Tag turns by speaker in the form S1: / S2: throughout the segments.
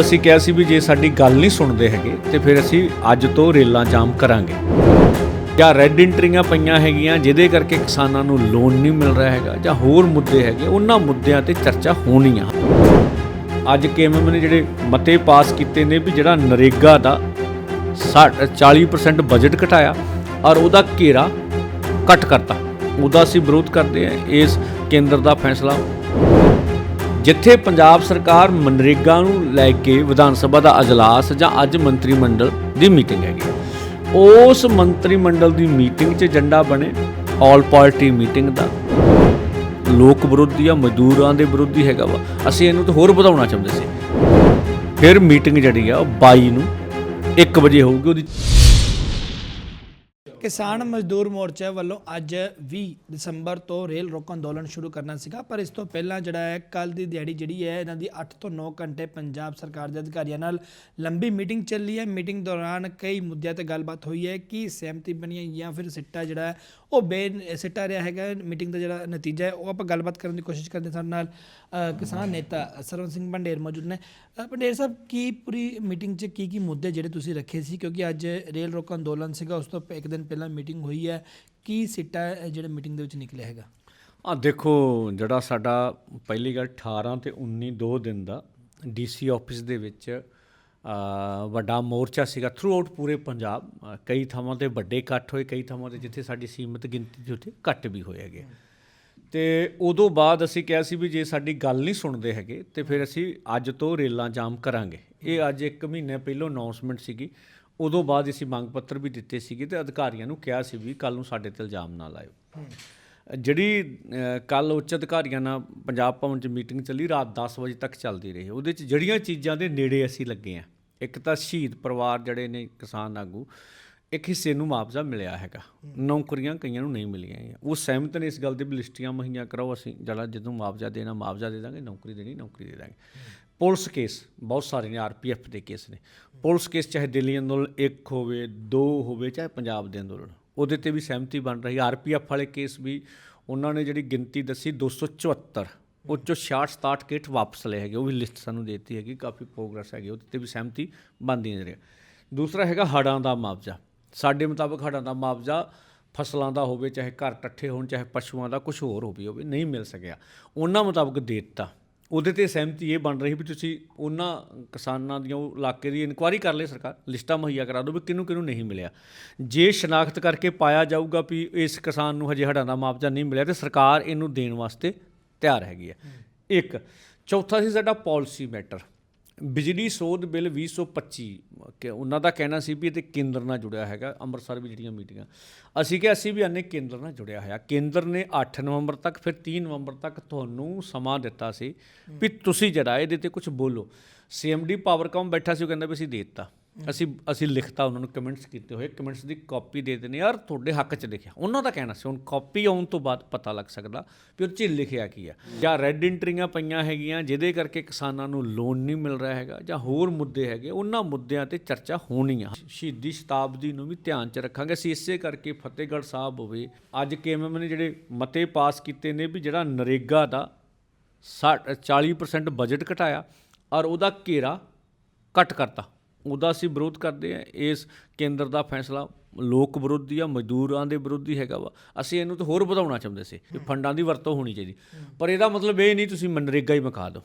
S1: ਅਸੀਂ ਕਿਹਾ ਸੀ ਵੀ ਜੇ ਸਾਡੀ ਗੱਲ ਨਹੀਂ ਸੁਣਦੇ ਹੈਗੇ, ਤੇ ਫਿਰ ਅਸੀਂ ਅੱਜ ਤੋਂ ਰੇਲਾਂ ਜਾਮ ਕਰਾਂਗੇ। ਜਾਂ ਰੈੱਡ ਇੰਟਰੀਆਂ ਪਈਆਂ ਹੈਗੀਆਂ, ਜਿਹਦੇ ਕਰਕੇ ਕਿਸਾਨਾਂ ਨੂੰ ਲੋਨ ਨਹੀਂ ਮਿਲ ਰਿਹਾ ਹੈਗਾ, ਜਾਂ ਹੋਰ ਮੁੱਦੇ ਹੈਗੇ, ਉਹਨਾਂ ਮੁੱਦਿਆਂ ਤੇ ਚਰਚਾ ਹੋਣੀ ਆ ਅੱਜ ਕੇਐਮਐਮ ਨੇ ਜਿਹੜੇ ਮਤੇ ਪਾਸ ਕੀਤੇ ਨੇ ਵੀ ਜਿਹੜਾ ਨਰੇਗਾ ਦਾ 60 40% ਬਜਟ ਘਟਾਇਆ, ਔਰ ਉਹਦਾ ਘੇਰਾ ਕੱਟ ਕਰਤਾ। ਉਹਦਾ ਅਸੀਂ ਵਿਰੋਧ ਕਰਦੇ ਹਾਂ, ਇਸ ਕੇਂਦਰ ਦਾ ਫੈਸਲਾ। ਜਿੱਥੇ ਪੰਜਾਬ ਸਰਕਾਰ ਮਨਰੇਗਾ ਨੂੰ ਲੈ ਕੇ ਵਿਧਾਨ ਸਭਾ ਦਾ ਅਜਲਾਸ ਜਾਂ ਅੱਜ ਮੰਤਰੀ ਮੰਡਲ ਦੀ ਮੀਟਿੰਗ ਹੈਗੀ ਉਸ ਮੰਤਰੀ ਮੰਡਲ ਦੀ ਮੀਟਿੰਗ 'ਚ ਏਜੰਡਾ ਬਣੇ ਆਲ ਪਾਰਟੀ ਮੀਟਿੰਗ ਦਾ। ਲੋਕ ਵਿਰੋਧੀ ਆ, ਮਜ਼ਦੂਰਾਂ ਦੇ ਵਿਰੋਧੀ ਹੈਗਾ ਵਾ। ਅਸੀਂ ਇਹਨੂੰ ਤਾਂ ਹੋਰ ਵਧਾਉਣਾ ਚਾਹੁੰਦੇ ਸੀ। ਫਿਰ ਮੀਟਿੰਗ ਜਿਹੜੀ ਆ, ਉਹ 22 ਨੂੰ 1 ਵਜੇ ਹੋਊਗੀ, ਉਹਦੀ
S2: ਕਿਸਾਨ ਮਜ਼ਦੂਰ ਮੋਰਚਾ ਵੱਲੋਂ ਅੱਜ 20 ਦਸੰਬਰ ਤੋਂ ਰੇਲ ਰੋਕੋ ਅੰਦੋਲਨ ਸ਼ੁਰੂ ਕਰਨਾ ਸੀਗਾ, ਪਰ ਇਸ ਤੋਂ ਪਹਿਲਾਂ ਜਿਹੜਾ ਹੈ ਕੱਲ ਦੀ ਦਿਹਾੜੀ ਜਿਹੜੀ ਹੈ, ਇਹਨਾਂ ਦੀ 8 ਤੋਂ 9 ਘੰਟੇ ਪੰਜਾਬ ਸਰਕਾਰ ਦੇ ਅਧਿਕਾਰੀਆਂ ਨਾਲ ਲੰਬੀ ਮੀਟਿੰਗ ਚੱਲੀ ਹੈ। ਮੀਟਿੰਗ ਦੌਰਾਨ ਕਈ ਮੁੱਦਿਆਂ ਤੇ ਗੱਲਬਾਤ ਹੋਈ ਹੈ ਕਿ ਸਹਿਮਤੀ ਬਣੀ ਹੈ ਜਾਂ ਫਿਰ ਸਿੱਟਾ ਜਿਹੜਾ ਉਹ ਬੇ ਸਿੱਟਾ ਰਿਹਾ ਹੈਗਾ, ਮੀਟਿੰਗ ਦਾ ਜਿਹੜਾ ਨਤੀਜਾ ਹੈ, ਉਹ ਆਪਾਂ ਗੱਲਬਾਤ ਕਰਨ ਦੀ ਕੋਸ਼ਿਸ਼ ਕਰਦੇ ਸਾਡੇ ਨਾਲ। ਕਿਸਾਨ ਨੇਤਾ ਸਰਵਨ ਸਿੰਘ ਭੰਡੇਰ ਮੌਜੂਦ ਨੇ। ਭੰਡੇਰ ਸਾਹਿਬ, ਕੀ ਪੂਰੀ ਮੀਟਿੰਗ 'ਚ ਕੀ ਕੀ ਮੁੱਦੇ ਜਿਹੜੇ ਤੁਸੀਂ ਰੱਖੇ ਸੀ? ਕਿਉਂਕਿ ਅੱਜ ਰੇਲ ਰੋਕੋ ਅੰਦੋਲਨ ਸੀਗਾ, ਉਸ ਤੋਂ ਇੱਕ ਦਿਨ ਪਹਿਲਾਂ ਮੀਟਿੰਗ ਹੋਈ ਹੈ। ਕੀ ਸਿੱਟਾ ਜਿਹੜਾ ਮੀਟਿੰਗ ਦੇ ਵਿੱਚ ਨਿਕਲਿਆ ਹੈਗਾ?
S1: ਆ ਦੇਖੋ, ਜਿਹੜਾ ਸਾਡਾ ਪਹਿਲੀ ਗੱਲ 18 ਤੇ 19 ਦੋ ਦਿਨ ਦਾ ਡੀਸੀ ਆਫਿਸ ਦੇ ਵਿੱਚ ਵੱਡਾ ਮੋਰਚਾ ਸੀਗਾ ਥਰੂ ਪੂਰੇ ਪੰਜਾਬ। ਕਈ ਥਾਵਾਂ ਤੇ ਵੱਡੇ ਇਕੱਠ ਹੋਏ, ਕਈ ਥਾਵਾਂ ਤੇ ਜਿੱਥੇ ਸਾਡੀ ਸੀਮਤ ਗਿਣਤੀ ਸੀ, ਉੱਥੇ ਘੱਟ ਵੀ ਹੋਏ ਹੈਗੇ। ਤੇ ਉਦੋਂ ਬਾਅਦ ਅਸੀਂ ਕਿਹਾ ਸੀ ਵੀ ਜੇ ਸਾਡੀ ਗੱਲ ਨਹੀਂ ਸੁਣਦੇ ਹੈਗੇ, ਤੇ ਫਿਰ ਅਸੀਂ ਅੱਜ ਤੋਂ ਰੇਲਾਂ ਜਾਮ ਕਰਾਂਗੇ। ਇਹ ਅੱਜ ਇੱਕ ਮਹੀਨੇ ਪਹਿਲਾਂ ਅਨਾਉਂਸਮੈਂਟ ਸੀਗੀ। ਉਦੋਂ ਬਾਅਦ ਅਸੀਂ ਮੰਗ ਪੱਤਰ ਵੀ ਦਿੱਤੇ ਸੀਗੇ ਤੇ ਅਧਿਕਾਰੀਆਂ ਨੂੰ ਕਿਹਾ ਸੀ ਵੀ ਕੱਲ ਨੂੰ ਸਾਡੇ ਤੇ ਇਲਜ਼ਾਮ ਨਾ ਲਾਇਓ। ਜਿਹੜੀ ਕੱਲ ਉੱਚ ਅਧਿਕਾਰੀਆਂ ਨਾਲ ਪੰਜਾਬ ਭਵਨ 'ਚ ਮੀਟਿੰਗ ਚੱਲੀ, ਰਾਤ 10 ਵਜੇ ਤੱਕ ਚੱਲਦੀ ਰਹੀ। ਉਹਦੇ 'ਚ ਜਿਹੜੀਆਂ ਚੀਜ਼ਾਂ ਦੇ ਨੇੜੇ ਅਸੀਂ ਲੱਗੇ ਆ ਇੱਕ ਤਾਂ ਸ਼ਹੀਦ ਪਰਿਵਾਰ ਜਿਹੜੇ ਨੇ ਕਿਸਾਨ ਆਗੂ, ਇੱਕ ਹਿੱਸੇ ਨੂੰ ਮੁਆਵਜ਼ਾ ਮਿਲਿਆ ਹੈਗਾ। ਨੌਕਰੀਆਂ ਕਈਆਂ ਨੂੰ ਨਹੀਂ ਮਿਲੀਆਂ ਉਹ ਸਹਿਮਤ ਨੇ ਇਸ ਗੱਲ ਦੀ ਵੀ ਲਿਸਟੀਆਂ ਮੁਹੱਈਆ ਕਰਾਓ, ਅਸੀਂ ਜਿਹੜਾ ਜਦੋਂ ਮੁਆਵਜ਼ਾ ਦੇਣਾ, ਮੁਆਵਜ਼ਾ ਦੇ ਦਾਂਗੇ, ਨੌਕਰੀ ਦੇਣੀ, ਨੌਕਰੀ ਦੇ ਦਾਂਗੇ। ਪੁਲਿਸ ਕੇਸ, ਬਹੁਤ ਸਾਰੇ ਨੇ ਆਰਪੀਐਫ ਦੇ ਕੇਸ ਨੇ। ਪੁਲਿਸ ਕੇਸ ਚਾਹੇ ਦਿੱਲੀ ਅੰਦੋਲਨ ਇੱਕ ਹੋਵੇ, ਦੋ ਹੋਵੇ, ਚਾਹੇ ਪੰਜਾਬ ਦੇ ਅੰਦੋਲਨ, ਉਹਦੇ ਤੇ ਵੀ ਸਹਿਮਤੀ ਬਣ ਰਹੀ। ਆਰਪੀਐਫ ਵਾਲੇ ਕੇਸ ਵੀ ਉਹਨਾਂ ਨੇ ਜਿਹੜੀ ਗਿਣਤੀ ਦੱਸੀ 274 ਉਹ ਚੋਂ 66 67 ਕਿੱਟ ਵਾਪਸ ਲਏ ਹੈਗੇ, ਉਹ ਵੀ ਲਿਸਟ ਸਾਨੂੰ ਦੇ ਦਿੱਤੀ ਹੈਗੀ, ਕਾਫੀ ਪ੍ਰੋਗਰੈਸ ਹੈਗੀ, ਉਹਦੇ ਤੇ ਵੀ ਸਹਿਮਤੀ ਬਣਦੀ ਨਜ਼ਰ ਆ। ਦੂਸਰਾ ਹੈਗਾ ਹੜਾਂ ਦਾ ਮੁਆਵਜ਼ਾ। ਸਾਡੇ ਮੁਤਾਬਕ ਹੜਾਂ ਦਾ ਮੁਆਵਜ਼ਾ ਫਸਲਾਂ ਦਾ ਹੋਵੇ, ਚਾਹੇ ਘਰ ਟੱਠੇ ਹੋਣ, ਚਾਹੇ ਪਸ਼ੂਆਂ ਦਾ ਕੁਝ ਹੋਰ ਹੋਵੇ ਹੋਵੇ ਨਹੀਂ ਮਿਲ ਸਕਿਆ। ਉਹਨਾਂ ਮੁਤਾਬਕ ਦੇ ਦਿੱਤਾ। ਉਹਦੇ ਤੇ ਸਹਿਮਤੀ ਇਹ ਬਣ ਰਹੀ ਵੀ ਤੁਸੀਂ ਉਹਨਾਂ ਕਿਸਾਨਾਂ ਦੀਆਂ ਉਹ ਇਲਾਕੇ ਦੀ ਇਨਕੁਆਇਰੀ ਕਰ ਲੈ ਸਰਕਾਰ, ਲਿਸਟਾਂ ਮੁਹੱਈਆ ਕਰਾ ਦਿਓ ਵੀ ਕਿਹਨੂੰ ਕਿਹਨੂੰ ਨਹੀਂ ਮਿਲਿਆ। ਜੇ ਸ਼ਨਾਖਤ ਕਰਕੇ ਪਾਇਆ ਜਾਊਗਾ ਵੀ ਇਸ ਕਿਸਾਨ ਨੂੰ ਹਜੇ ਹੜਾਂ ਦਾ ਮੁਆਵਜ਼ਾ ਨਹੀਂ ਮਿਲਿਆ ਤੇ ਸਰਕਾਰ ਇਹਨੂੰ ਦੇਣ ਵਾਸਤੇ ਤਿਆਰ ਹੈਗੀ ਹੈ। ਇੱਕ ਚੌਥਾ ਸੀ ਸਾਡਾ ਪਾਲਿਸੀ ਮੈਟਰ ਬਿਜਲੀ ਸੋਧ ਬਿੱਲ 2025 ਕਿ ਉਹਨਾਂ ਦਾ ਕਹਿਣਾ ਸੀ ਵੀ ਇਹ ਤੇ ਕੇਂਦਰ ਨਾਲ ਜੁੜਿਆ ਹੈਗਾ ਅੰਮ੍ਰਿਤਸਰ ਵੀ ਜਿਹੜੀਆਂ ਮੀਟਿੰਗਾਂ। ਅਸੀਂ ਕਿ ਅਸੀਂ ਵੀ ਆਨੇ ਕੇਂਦਰ ਨਾਲ ਜੁੜਿਆ ਹੋਇਆ। ਕੇਂਦਰ ਨੇ 8 ਨਵੰਬਰ ਤੱਕ ਫਿਰ 3 ਨਵੰਬਰ ਤੱਕ ਤੁਹਾਨੂੰ ਸਮਾਂ ਦਿੱਤਾ ਸੀ ਵੀ ਤੁਸੀਂ ਜਿਹੜਾ ਇਹਦੇ ਤੇ ਕੁਝ ਬੋਲੋ। ਸੀਐਮਡੀ ਪਾਵਰਕਾਮ ਬੈਠਾ ਸੀ ਉਹ ਕਹਿੰਦਾ ਵੀ ਅਸੀਂ ਦੇ ਦਿੱਤਾ। ਅਸੀਂ ਅਸੀਂ ਲਿਖਤਾ, ਉਹਨਾਂ ਨੂੰ ਕਮੈਂਟਸ ਕੀਤੇ ਹੋਏ ਕਮੈਂਟਸ ਦੀ ਕਾਪੀ ਦੇ ਦਿੰਦੇ ਯਾਰ ਤੁਹਾਡੇ ਹੱਕ 'ਚ ਲਿਖਿਆ। ਉਹਨਾਂ ਦਾ ਕਹਿਣਾ ਸੀ, ਹੁਣ ਕਾਪੀ ਆਉਣ ਤੋਂ ਬਾਅਦ ਪਤਾ ਲੱਗ ਸਕਦਾ ਵੀ ਉਹ 'ਚ ਲਿਖਿਆ ਕੀ ਆ। ਜਾਂ ਰੈੱਡ ਇੰਟਰੀਆਂ ਪਈਆਂ ਹੈਗੀਆਂ, ਜਿਹਦੇ ਕਰਕੇ ਕਿਸਾਨਾਂ ਨੂੰ ਲੋਨ ਨਹੀਂ ਮਿਲ ਰਿਹਾ ਹੈਗਾ, ਜਾਂ ਹੋਰ ਮੁੱਦੇ ਹੈਗੇ, ਉਹਨਾਂ ਮੁੱਦਿਆਂ ਤੇ ਚਰਚਾ ਹੋਣੀ ਆ। ਸ਼ਹੀਦੀ ਸ਼ਤਾਬਦੀ ਨੂੰ ਵੀ ਧਿਆਨ 'ਚ ਰੱਖਾਂਗੇ, ਅਸੀਂ ਇਸੇ ਕਰਕੇ ਫਤਿਹਗੜ੍ਹ ਸਾਹਿਬ ਹੋਵੇ, ਅੱਜ ਕੇਐਮਐਮ ਨੇ ਜਿਹੜੇ ਮਤੇ ਪਾਸ ਕੀਤੇ ਨੇ ਵੀ ਜਿਹੜਾ ਨਰੇਗਾ ਦਾ 60 40% ਬਜਟ ਘਟਾਇਆ, ਔਰ ਉਹਦਾ ਘੇਰਾ ਕੱਟ ਕਰਤਾ। ਉਹਦਾ ਅਸੀਂ ਵਿਰੋਧ ਕਰਦੇ ਹਾਂ ਇਸ ਕੇਂਦਰ ਦਾ ਫੈਸਲਾ ਲੋਕ ਵਿਰੋਧੀ ਆ ਮਜ਼ਦੂਰਾਂ ਦੇ ਵਿਰੋਧੀ ਹੈਗਾ ਵਾ। ਅਸੀਂ ਇਹਨੂੰ ਤਾਂ ਹੋਰ ਵਧਾਉਣਾ ਚਾਹੁੰਦੇ ਸੀ ਕਿ ਫੰਡਾਂ ਦੀ ਵਰਤੋਂ ਹੋਣੀ ਚਾਹੀਦੀ। ਪਰ ਇਹਦਾ ਮਤਲਬ ਇਹ ਨਹੀਂ ਤੁਸੀਂ ਮਨਰੇਗਾ ਹੀ ਮੁਕਾ ਦਿਓ।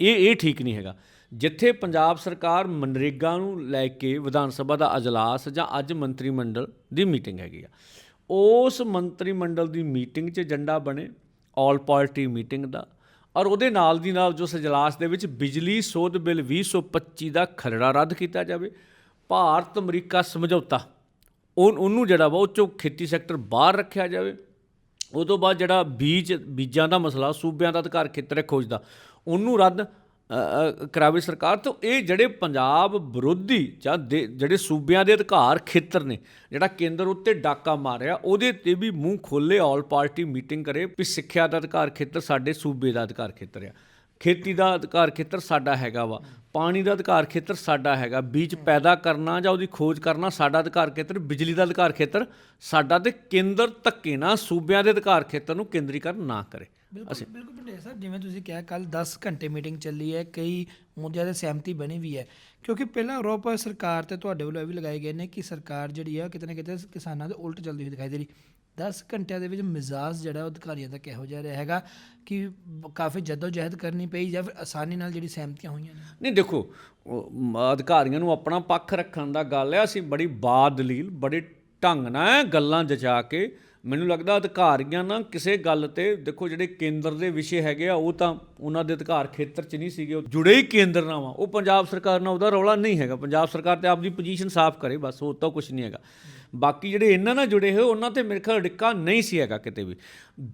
S1: ਇਹ ਇਹ ਠੀਕ ਨਹੀਂ ਹੈਗਾ। ਜਿੱਥੇ ਪੰਜਾਬ ਸਰਕਾਰ ਮਨਰੇਗਾ ਨੂੰ ਲੈ ਕੇ ਵਿਧਾਨ ਸਭਾ ਦਾ ਅਜਲਾਸ ਜਾਂ ਅੱਜ ਮੰਤਰੀ ਮੰਡਲ ਦੀ ਮੀਟਿੰਗ ਹੈਗੀ ਆ ਉਸ ਮੰਤਰੀ ਮੰਡਲ ਦੀ ਮੀਟਿੰਗ 'ਚ ਏਜੰਡਾ ਬਣੇ ਆਲ ਪਾਰਟੀ ਮੀਟਿੰਗ ਦਾ। ਔਰ ਉਹਦੇ ਨਾਲ ਦੀ ਨਾਲ ਜੋ ਸਜਲਾਸ ਦੇ ਵਿੱਚ ਬਿਜਲੀ, ਸੋਧ ਬਿੱਲ 2025 ਦਾ ਖਰੜਾ ਰੱਦ ਕੀਤਾ ਜਾਵੇ। ਭਾਰਤ ਅਮਰੀਕਾ ਸਮਝੌਤਾ, ਉਹ ਉਹਨੂੰ ਜਿਹੜਾ ਵਾ ਉਹ ਚੋਂ ਖੇਤੀ ਸੈਕਟਰ ਬਾਹਰ ਰੱਖਿਆ ਜਾਵੇ। ਉਹ ਤੋਂ ਬਾਅਦ ਜਿਹੜਾ ਬੀਜ ਬੀਜਾਂ ਦਾ ਮਸਲਾ, ਸੂਬਿਆਂ ਦਾ ਅਧਿਕਾਰ ਖੇਤਰ ਹੈ ਖੋਜ ਦਾ, ਉਹਨੂੰ ਰੱਦ ਕਰਾਵੇ ਸਰਕਾਰ ਤਾਂ ਇਹ ਜਿਹੜੇ ਪੰਜਾਬ ਵਿਰੋਧੀ ਜਾਂ ਦੇ- ਜਿਹੜੇ ਸੂਬਿਆਂ ਦੇ ਅਧਿਕਾਰ ਖੇਤਰ ਨੇ, ਜਿਹੜਾ ਕੇਂਦਰ ਉੱਤੇ ਡਾਕਾ ਮਾਰਿਆ ਉਹਦੇ ਤੇ ਵੀ ਮੂੰਹ ਖੋਲੇ ਆਲ ਪਾਰਟੀ ਮੀਟਿੰਗ ਕਰੇ ਵੀ ਸਿੱਖਿਆ ਦਾ ਅਧਿਕਾਰ ਖੇਤਰ ਸਾਡੇ ਸੂਬੇ ਦਾ ਅਧਿਕਾਰ ਖੇਤਰ ਆ। ਖੇਤੀ ਦਾ ਅਧਿਕਾਰ ਖੇਤਰ ਸਾਡਾ ਹੈਗਾ ਵਾ। ਪਾਣੀ ਦਾ ਅਧਿਕਾਰ ਖੇਤਰ ਸਾਡਾ ਹੈਗਾ ਬੀਜ ਪੈਦਾ ਕਰਨਾ ਜਾਂ ਉਹਦੀ ਖੋਜ ਕਰਨਾ ਸਾਡਾ ਅਧਿਕਾਰ ਖੇਤਰ ਬਿਜਲੀ ਦਾ ਅਧਿਕਾਰ ਖੇਤਰ ਸਾਡਾ ਤੇ ਕੇਂਦਰ ਧੱਕੇ ਨਾਲ ਸੂਬਿਆਂ ਦੇ ਅਧਿਕਾਰ ਖੇਤਰ ਨੂੰ ਕੇਂਦਰੀਕਰਨ ਨਾ ਕਰੇ।
S2: ਬਿਲਕੁਲ ਬਿਲਕੁਲ ਪੰਡੇਰ ਸਾਹਿਬ ਜਿਵੇਂ ਤੁਸੀਂ ਕਿਹਾ ਕੱਲ 10 ਘੰਟੇ ਮੀਟਿੰਗ ਚੱਲੀ ਹੈ ਕਈ ਮੁੱਦਿਆਂ ਤੇ ਸਹਿਮਤੀ ਬਣੀ ਵੀ ਹੈ। ਕਿਉਂਕਿ ਪਹਿਲਾਂ ਆਰੋਪ ਸਰਕਾਰ ਤੇ ਤੁਹਾਡੇ ਵੱਲੋਂ ਇਹ ਵੀ ਲਗਾਏ ਗਏ ਨੇ ਕਿ ਸਰਕਾਰ ਜਿਹੜੀ ਆ ਕਿਤੇ ਨਾ ਕਿਤੇ ਕਿਸਾਨਾਂ ਦੇ ਉਲਟ ਚੱਲਦੀ ਹੋਈ ਦਿਖਾਈ ਦੇ ਰਹੀ। 10 ਘੰਟਿਆਂ ਦੇ ਵਿੱਚ ਮਿਜ਼ਾਜ ਜਿਹੜਾ ਉਹ ਅਧਿਕਾਰੀਆਂ ਦਾ ਕਿਹੋ ਜਿਹਾ ਰਿਹਾ ਹੈਗਾ ਕਿ ਬ- ਕਾਫੀ ਜਹਿਦ ਕਰਨੀ ਪਈ ਜਾਂ ਫਿਰ ਆਸਾਨੀ ਨਾਲ ਜਿਹੜੀ ਸਹਿਮਤੀਆਂ ਹੋਈਆਂ ਨੇ।
S1: ਨਹੀਂ, ਦੇਖੋ ਅਧਿਕਾਰੀਆਂ ਨੂੰ ਆਪਣਾ ਪੱਖ ਰੱਖਣ ਦਾ ਗੱਲ ਹੈ। ਅਸੀਂ ਬੜੀ ਬਾਦ ਦਲੀਲ ਬੜੇ ਢੰਗ ਨਾਲ ਗੱਲਾਂ ਜਚਾ ਕੇ ਮੈਨੂੰ ਲੱਗਦਾ ਅਧਿਕਾਰੀਆਂ ਨਾ ਕਿਸੇ ਗੱਲ ਤੇ, ਦੇਖੋ, ਜਿਹੜੇ ਕੇਂਦਰ ਦੇ ਵਿਸ਼ੇ ਹੈਗੇ ਆ, ਉਹ ਤਾਂ ਉਹਨਾਂ ਦੇ ਅਧਿਕਾਰ ਖੇਤਰ 'ਚ ਨਹੀਂ ਸੀਗੇ। ਉਹ ਜੁੜੇ ਹੀ ਕੇਂਦਰ ਨਾਲ ਵਾ ਉਹ ਪੰਜਾਬ ਸਰਕਾਰ ਨਾਲ ਉਹਦਾ ਰੌਲਾ ਨਹੀਂ ਹੈਗਾ। ਪੰਜਾਬ ਸਰਕਾਰ ਤੇ ਆਪਦੀ ਪੋਜੀਸ਼ਨ ਸਾਫ਼ ਕਰੇ, ਬਸ ਉਹ ਤਾਂ ਕੁਝ ਨਹੀਂ ਹੈਗਾ। ਬਾਕੀ ਜਿਹੜੇ ਇਹਨਾਂ ਨਾਲ ਜੁੜੇ ਹੋਏ, ਉਹਨਾਂ ਤੇ ਮੇਰੇ ਖਿਆਲ ਡਿੱਕਾ ਨਹੀਂ ਸੀ ਹੈਗਾ ਕਿਤੇ ਵੀ।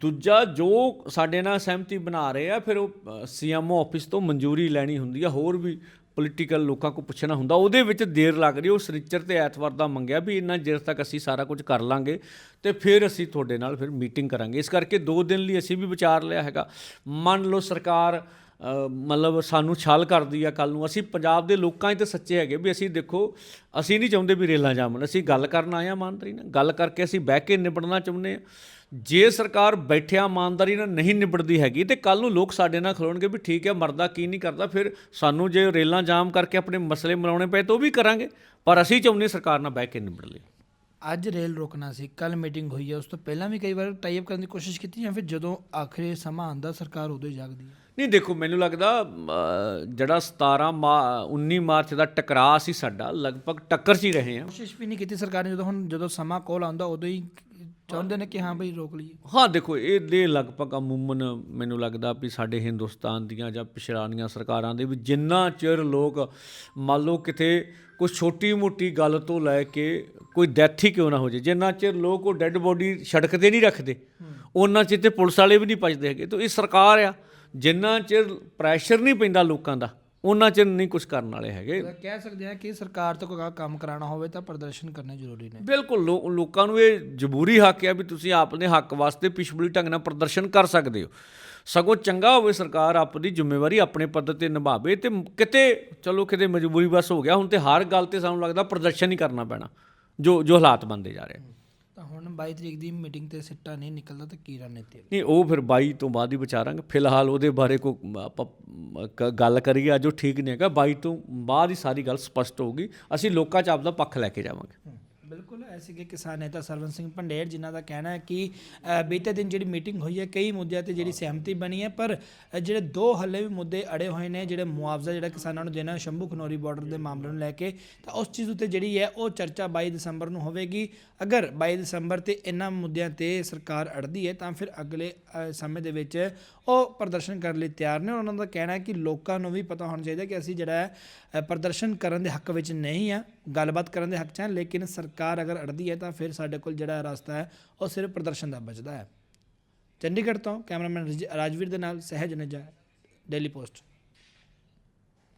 S1: ਦੂਜਾ ਜੋ ਸਾਡੇ ਨਾਲ ਸਹਿਮਤੀ ਬਣਾ ਰਹੇ ਆ, ਫਿਰ ਉਹ ਸੀਐਮਓ ਆਫਿਸ ਤੋਂ ਮਨਜ਼ੂਰੀ ਲੈਣੀ ਹੁੰਦੀ ਆ, ਹੋਰ ਵੀ ਪੋਲੀਟੀਕਲ ਲੋਕਾਂ ਕੋ ਪੁੱਛਣਾ ਹੁੰਦਾ, ਉਹਦੇ ਵਿੱਚ ਦੇਰ ਲੱਗ ਰਹੀ ਉਹ ਸ੍ਰਿਚਰ ਤੇ ਐਤਵਾਰ ਦਾ ਮੰਗਿਆ ਵੀ ਇੰਨਾ ਚਿਰ ਤੱਕ ਅਸੀਂ ਸਾਰਾ ਕੁਝ ਕਰ ਲਾਂਗੇ ਤੇ ਫਿਰ ਅਸੀਂ ਤੁਹਾਡੇ ਨਾਲ ਫਿਰ ਮੀਟਿੰਗ ਕਰਾਂਗੇ। ਇਸ ਕਰਕੇ 2 ਦਿਨ ਲਈ ਅਸੀਂ ਵੀ ਵਿਚਾਰ ਲਿਆ ਹੈਗਾ। ਮੰਨ ਲਓ ਸਰਕਾਰ ਮਤਲਬ ਸਾਨੂੰ ਛਾਲ ਕਰਦੀ ਆ ਕੱਲ ਨੂੰ। ਅਸੀਂ ਪੰਜਾਬ ਦੇ ਲੋਕਾਂ 'ਚ ਤਾਂ ਸੱਚੇ ਹੈਗੇ ਵੀ ਅਸੀਂ ਦੇਖੋ, ਅਸੀਂ ਨਹੀਂ ਚਾਹੁੰਦੇ ਵੀ ਰੇਲਾਂ ਜਾਮਣ। ਅਸੀਂ ਗੱਲ ਕਰਨ ਆਏ ਆ ਇਮਾਨਦਾਰੀ ਨਾਲ। ਗੱਲ ਕਰਕੇ ਅਸੀਂ ਬਹਿ ਕੇ ਨਿਬੜਨਾ ਚਾਹੁੰਦੇ ਆ। ਜੇ ਸਰਕਾਰ ਬੈਠਿਆ ਇਮਾਨਦਾਰੀ ਨਾਲ ਨਹੀਂ ਨਿਬੜਦੀ ਹੈਗੀ ਤੇ ਕੱਲ ਨੂੰ ਲੋਕ ਸਾਡੇ ਨਾਲ ਖਲੋਣਗੇ ਵੀ ਠੀਕ ਹੈ ਮਰਦਾ ਕੀ ਨਹੀਂ ਕਰਦਾ, ਫਿਰ ਸਾਨੂੰ ਜੇ ਰੇਲਾਂ ਜਾਮ ਕਰਕੇ ਆਪਣੇ ਮਸਲੇ ਮਨਾਉਣੇ ਪਏ ਤਾਂ ਉਹ ਵੀ ਕਰਾਂਗੇ। ਪਰ ਅਸੀਂ ਚਾਹੁੰਦੇ ਸਰਕਾਰ ਨਾਲ ਬਹਿ ਕੇ ਨਿਬੜ ਲਈ
S2: ਅੱਜ ਰੇਲ ਰੋਕਣਾ ਸੀ ਕੱਲ ਮੀਟਿੰਗ ਹੋਈ ਹੈ ਉਸ ਤੋਂ ਪਹਿਲਾਂ ਵੀ ਕਈ ਵਾਰ ਟਾਈਪ ਕਰਨ ਦੀ ਕੋਸ਼ਿਸ਼ ਕੀਤੀ ਜਾਂ ਫਿਰ ਜਦੋਂ ਆਖਰੀ ਸਮਾਂ ਆਂਦਾ ਸਰਕਾਰ ਉਦੋਂ ਹੀ ਜਾਗਦੀ ਹੈ
S1: ਨਹੀਂ ਦੇਖੋ ਮੈਨੂੰ ਲੱਗਦਾ ਜਿਹੜਾ 17 ਮਾ 19 ਮਾਰਚ ਦਾ ਟਕਰਾਅ ਸੀ ਸਾਡਾ ਲਗਭਗ ਟੱਕਰ 'ਚ ਹੀ ਰਹੇ ਹਾਂ
S2: ਕੋਸ਼ਿਸ਼ ਵੀ ਨਹੀਂ ਕੀਤੀ ਸਰਕਾਰ ਨੇ ਜਦੋਂ ਹੁਣ ਜਦੋਂ ਸਮਾਂ ਕੋਲ ਆਉਂਦਾ ਉਦੋਂ ਹੀ ਚਾਹੁੰਦੇ ਨੇ ਕਿ ਹਾਂ ਭਈ ਰੋਕ ਲਈਏ?
S1: ਹਾਂ, ਦੇਖੋ, ਇਹ ਦੇ ਲਗਭਗ ਅਮੂਮਨ ਮੈਨੂੰ ਲੱਗਦਾ ਵੀ ਸਾਡੇ ਹਿੰਦੁਸਤਾਨ ਦੀਆਂ ਜਾਂ ਪਿਛੜਾਣੀਆਂ ਸਰਕਾਰਾਂ ਦੇ ਵੀ ਜਿੰਨਾ ਚਿਰ ਲੋਕ ਮੰਨ ਲਓ ਕਿਤੇ ਕੋਈ ਛੋਟੀ ਮੋਟੀ ਗੱਲ ਤੋਂ ਲੈ ਕੇ ਕੋਈ ਡੈਥ ਹੀ ਕਿਉਂ ਨਾ ਹੋ ਜੇ ਜਿੰਨਾ ਚਿਰ ਲੋਕ ਉਹ ਡੈੱਡ ਬੋਡੀ ਸੜਕ ਤੇ ਨਹੀਂ ਰੱਖਦੇ, ਉਹਨਾਂ ਚਿਰ ਤੇ ਪੁਲਿਸ ਵਾਲੇ ਵੀ ਨਹੀਂ ਪਹੁੰਚਦੇ ਹੈਗੇ। ਤਾਂ ਇਹ ਸਰਕਾਰ ਆ, ਜਿੰਨਾ ਚਿਰ ਪ੍ਰੈਸ਼ਰ ਨਹੀਂ ਪੈਂਦਾ ਲੋਕਾਂ ਦਾ ਉਹਨਾਂ ਚਿਰ ਨਹੀਂ ਕੁਝ ਕਰਨ ਵਾਲੇ ਹੈਗੇ।
S2: ਕਹਿ ਸਕਦੇ ਹਾਂ ਕਿ ਸਰਕਾਰ ਤੋਂ ਕੋਈ ਕੰਮ ਕਰਾਉਣਾ ਹੋਵੇ ਤਾਂ ਪ੍ਰਦਰਸ਼ਨ ਕਰਨੇ ਜ਼ਰੂਰੀ ਨੇ।
S1: ਬਿਲਕੁਲ ਲੋਕਾਂ ਨੂੰ ਇਹ ਜ਼ਬੂਰੀ ਹੱਕ ਹੈ ਵੀ ਤੁਸੀਂ ਆਪਣੇ ਹੱਕ ਵਾਸਤੇ ਪਿਛਬੜੀ ਢੰਗ ਨਾਲ ਪ੍ਰਦਰਸ਼ਨ ਕਰ ਸਕਦੇ ਹੋ। ਸਗੋਂ ਚੰਗਾ ਹੋਵੇ ਸਰਕਾਰ ਆਪਣੀ ਜ਼ਿੰਮੇਵਾਰੀ ਆਪਣੇ ਪੱਧਰ ਤੇ ਨਿਭਾਵੇ ਤੇ ਕਿਤੇ ਚਲੋ ਕਿਤੇ ਮਜਬੂਰੀ ਬਸ ਹੋ ਗਿਆ ਹੁਣ ਤੇ ਹਰ ਗੱਲ ਤੇ ਸਾਨੂੰ ਲੱਗਦਾ ਪ੍ਰਦਰਸ਼ਨ ਹੀ ਕਰਨਾ ਪੈਣਾ ਜੋ ਜੋ ਹਾਲਾਤ ਬਣਦੇ ਜਾ ਰਹੇ
S2: ਤਾਂ ਹੁਣ 22 ਤਰੀਕ ਦੀ ਮੀਟਿੰਗ ਤੇ ਸਿੱਟਾ ਨਹੀਂ ਨਿਕਲਦਾ ਤਾਂ ਕੀ ਰਣਨੀਤੀ
S1: ਨਹੀਂ ਉਹ ਫਿਰ 22 ਤੋਂ ਬਾਅਦ ਹੀ ਵਿਚਾਰਾਂਗੇ। ਫਿਲਹਾਲ ਉਹਦੇ ਬਾਰੇ ਕੋ ਆਪਾਂ ਗੱਲ ਕਰੀਏ ਅੱਜ ਠੀਕ ਨਹੀਂ ਹੈਗਾ। 22 ਤੋਂ ਬਾਅਦ ਹੀ ਸਾਰੀ ਗੱਲ ਸਪਸ਼ਟ ਹੋਊਗੀ। ਅਸੀਂ ਲੋਕਾਂ 'ਚ ਆਪਦਾ ਪੱਖ ਲੈ ਕੇ ਜਾਵਾਂਗੇ।
S2: ਕਿ ਕਿਸਾਨ ਨੇਤਾ ਸਰਵਨ ਸਿੰਘ ਪੰਡੇਰ ਜਿਨ੍ਹਾਂ ਦਾ ਕਹਿਣਾ ਹੈ ਕਿ ਬੀਤੇ ਦਿਨ ਜਿਹੜੀ ਮੀਟਿੰਗ ਹੋਈ ਹੈ ਕਈ ਮੁੱਦਿਆਂ ਤੇ ਜਿਹੜੀ ਸਹਿਮਤੀ ਬਣੀ ਹੈ ਪਰ ਜਿਹੜੇ ਦੋ ਹੱਲੇ ਵੀ ਮੁੱਦੇ ਅੜੇ ਹੋਏ ਨੇ ਜਿਹੜੇ ਮੁਆਵਜ਼ਾ ਜਿਹੜਾ ਕਿਸਾਨਾਂ ਨੂੰ ਦੇਣਾ ਸ਼ੰਭੂ ਖਨੌਰੀ ਬਾਰਡਰ ਦੇ ਮਾਮਲੇ ਨੂੰ ਲੈ ਕੇ ਤਾਂ ਉਸ ਚੀਜ਼ ਉੱਤੇ ਜਿਹੜੀ ਹੈ ਉਹ ਚਰਚਾ 22 ਦਸੰਬਰ ਨੂੰ ਹੋਵੇਗੀ। ਅਗਰ 22 ਦਸੰਬਰ ਤੇ ਇਹਨਾਂ ਮੁੱਦਿਆਂ ਤੇ ਸਰਕਾਰ ਅੜਦੀ ਹੈ ਤਾਂ ਫਿਰ ਅਗਲੇ ਸਮੇਂ ਦੇ ਵਿੱਚ ਉਹ ਪ੍ਰਦਰਸ਼ਨ ਕਰਨ ਲਈ ਤਿਆਰ ਨੇ ਉਹਨਾਂ ਦਾ ਕਹਿਣਾ ਹੈ ਕਿ ਲੋਕਾਂ ਨੂੰ ਵੀ ਪਤਾ ਹੋਣਾ ਚਾਹੀਦਾ ਕਿ ਅਸੀਂ ਜਿਹੜਾ ਪ੍ਰਦਰਸ਼ਨ ਕਰਨ ਦੇ ਹੱਕ ਵਿੱਚ ਨਹੀਂ ਆ ਗੱਲਬਾਤ ਕਰਨ ਦੇ ਹੱਕ 'ਚ ਹਾਂ ਲੇਕਿਨ ਸਰਕਾਰ ਅਗਰ ਅੜਦੀ ਹੈ ਤਾਂ ਫਿਰ ਸਾਡੇ ਕੋਲ ਜਿਹੜਾ ਰਸਤਾ ਹੈ, ਉਹ ਸਿਰਫ ਪ੍ਰਦਰਸ਼ਨ ਦਾ ਬਚਦਾ ਹੈ। ਚੰਡੀਗੜ੍ਹ ਤੋਂ ਕੈਮਰਾਮੈਨ ਰਾਜਵੀਰ ਦੇ ਨਾਲ ਸਹਿਜ ਨਜਾ ਡੇਲੀ ਪੋਸਟ